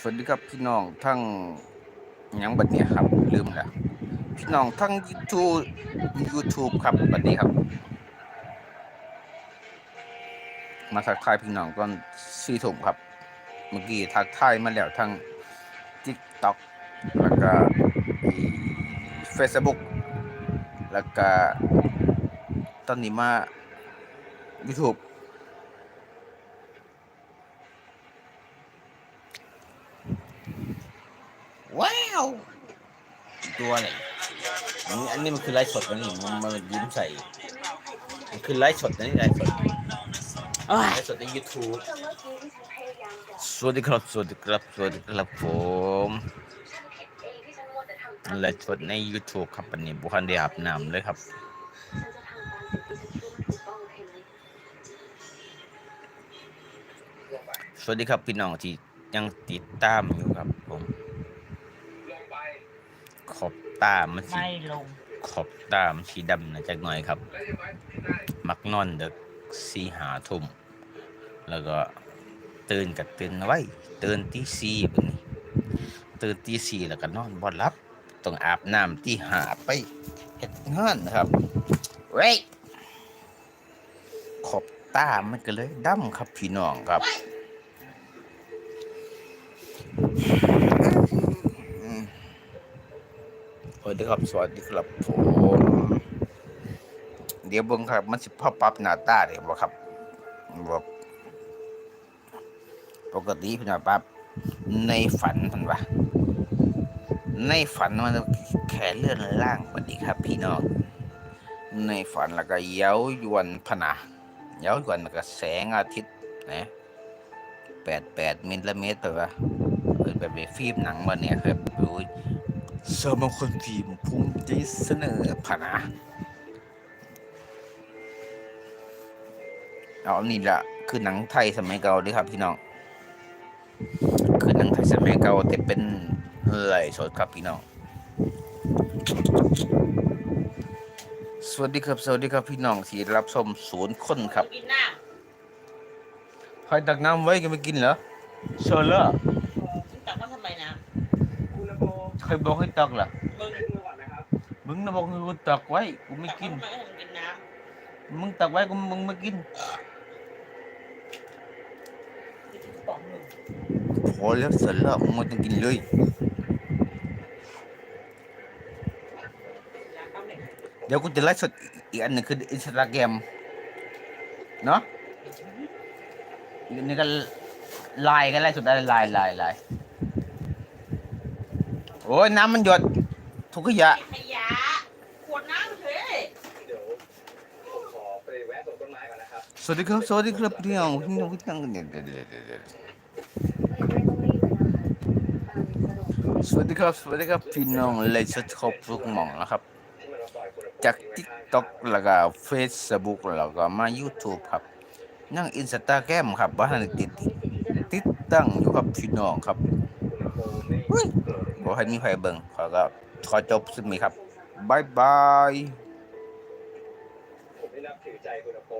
สวัสดีครับพี่น้องทั้งยังบัดนี้ครับ ลืมแล้วพี่น้องทั้ง YouTube YouTube ครับบัดนี้ครับ มาทักทายพี่น้องก่อนสี่ถุงครับ เมื่อกี้ทักทายมาแล้วทั้ง TikTok แล้วก็เฟซบุ๊กแล้วก็ตอนนี้มา YouTube ว้าวตัวอะไรอันนี้อันนี้มันคือไลฟ์สดมันนี่มันมันยิ้มใส่ มันคือไลฟ์สดนะนี่ไลฟ์สดไลฟ์สดใน YouTube สวัสดีครับสวัสดีครับสวัสดีครับผมไลฟ์สดใน YouTube ครับวันนี้บุคันได้อาบน้ำเลยครับสวัสดีครับพี่น้องที่ยังติดตามอยู่ครับผมขอบ ตามันสีไม่ลง ขอบตามันสีดำนะจักหน่อยครับ มักนอนเด็กสีหาทุ่มแล้วก็ตื่นกับตื่นไว้ตื่นที่สี่บนี้ตื่นที่สี่แล้วก็นอนบ่หลับต้องอาบน้ำที่หาไปเฮ็ดงานครับเว้ยขอบตามันก็เลยดำครับพี่น้องครับ สวัสดีครับ สวัสดีครับผมเดี๋ยวเบิ่งครับ มันสิพอปรับหน้าตาเดี๋ยวบ่ครับบอกปกติพี่น้องปั๊บในฝันมันว่าในฝันมันแค่เลื่อนล่างบัดนี้ครับ พี่น้องในฝันแล้วก็เย้ายวนพนะเย้ายวนแล้วก็แสงอาทิตย์นะแปดแปดมิลลิเมตรไปว่าเออแบบฟิล์มหนังมาเนี่ยครับโอ้ยสมาคมทีมภูมิใจเสนอผ่านะเอานี่ละคือหนังไทยสมัยเก่าเด้วยครับพี่น้อง คือหนังไทยสมัยเก่าแต่เป็นไหลฟ์สดครับพี่น้อง สวัสดีครับสวัสดีครับพี่น้องที่รับชมศูนย์คนครับกินน้ใครตักน้ำไว้ก็ไม่กินเหรอเชิญเลยำตักว่าทำไมนะ ใครบอกให้ตักล่ะมึงมึงนะบอกให้กูตักไว้กูไม่กินตัว่าทำไมให้มึงกินน้มึงตักไว้กูมึงไม่กินำกินกระป๋องหนึ่งพอแล้วเสร็จแล้วมึงไม่ต้องกินเลยน้ำปั๊มเนี่ยเดี๋ยวกูจะไลฟ์สดอีกอันหนึ่งคืออินสตาแกรมเนาะอีกอันหนึงก็ไลน์กันไลฟ์สดได้ไลน์ไลน์ไลน์ โอ้ยน้ำมันหยดทุกขยะขยะขวดน้ำเฉยเดี๋ยวผมขอไปแวะตรงต้นไม้ก่อนนะครับ สวัสดีครับ สวัสดีครับพี่น้องพี่น้องพี่น้องเดี๋ยวเดี๋ยวเดี๋ยวเดี๋ยวเดี๋ยวสวัสดีครับ สวัสดีครับพี่น้องไลฟ์สดครบทุกหม่องนะครับที่มันมาซอยคุณภพจาก TikTok แล้วก็ Facebook แล้วก็มา YouTube ครับ นั่ง Instagram ครับว่าให้ติดติดตั้งอยู่กับพี่น้องครับ บอให้มีใครเบิ่งขอก็ขอจบซึ่งมีครับบายบายผมได้นับถือใจคุณภ